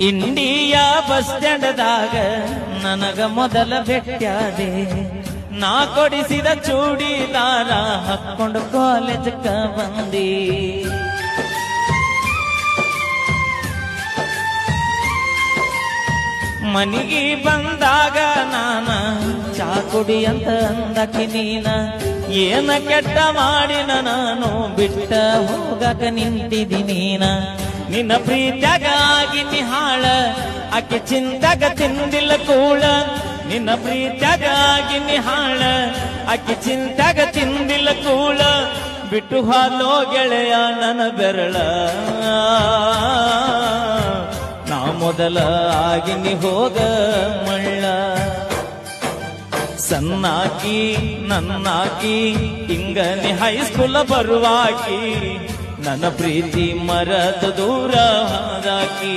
India bus ಸ್ಟ್ಯಾಂಡ್ದಾಗ ನನಗ ಮೊದಲ ಭೇಟ್ಯಾದೆ. ನಾ ಕೊಡಿಸಿದ ಚೂಡಿದಾರ ಹಾಕೊಂಡು ಕಾಲೇಜಕ್ಕ ಬಂದಿ. ಮನಿಗೆ ಬಂದಾಗ ನಾನ ಚಾ ಕುಡಿ ಅಂತ ಅಂದಕಿ ನೀನ ಏನ ಕೆಟ್ಟ ಮಾಡಿನ ನಾನು ಬಿಟ್ಟ ಹೋಗಕ ನಿಂತಿದಿ ನೀನ ನಿನ್ನ ಪ್ರೀತ್ಯಾಗ ನಿಹಾಳ ಹಾಳ, ಆಕೆ ಚಿಂತಾಗ ತಿಂದಿಲ್ಲ ಕೂಳ. ನಿನ್ನ ಪ್ರೀತ್ಯಗಾಗಿ ನಿಹಾಳ ಹಾಳ, ಆಕೆ ಚಿಂತಾಗ ತಿಂದಿಲ್ಲ ಕೂಳ. ಬಿಟ್ಟು ಹಾಲೋ ಗೆಳೆಯ ನನ್ನ ಬೆರಳ. ನಾ ಮೊದಲ ಆಗಿನಿ ಹೋಗ ಮಳ್ಳ. ಸಣ್ಣಾಕಿ ನನ್ನಾಕಿ ಹಿಂಗನಿ ಹೈಸ್ಕೂಲ ಬರುವಾಕಿ ನನ್ನ ಪ್ರೀತಿ ಮರದ ದೂರ ಹಾದಾಕಿ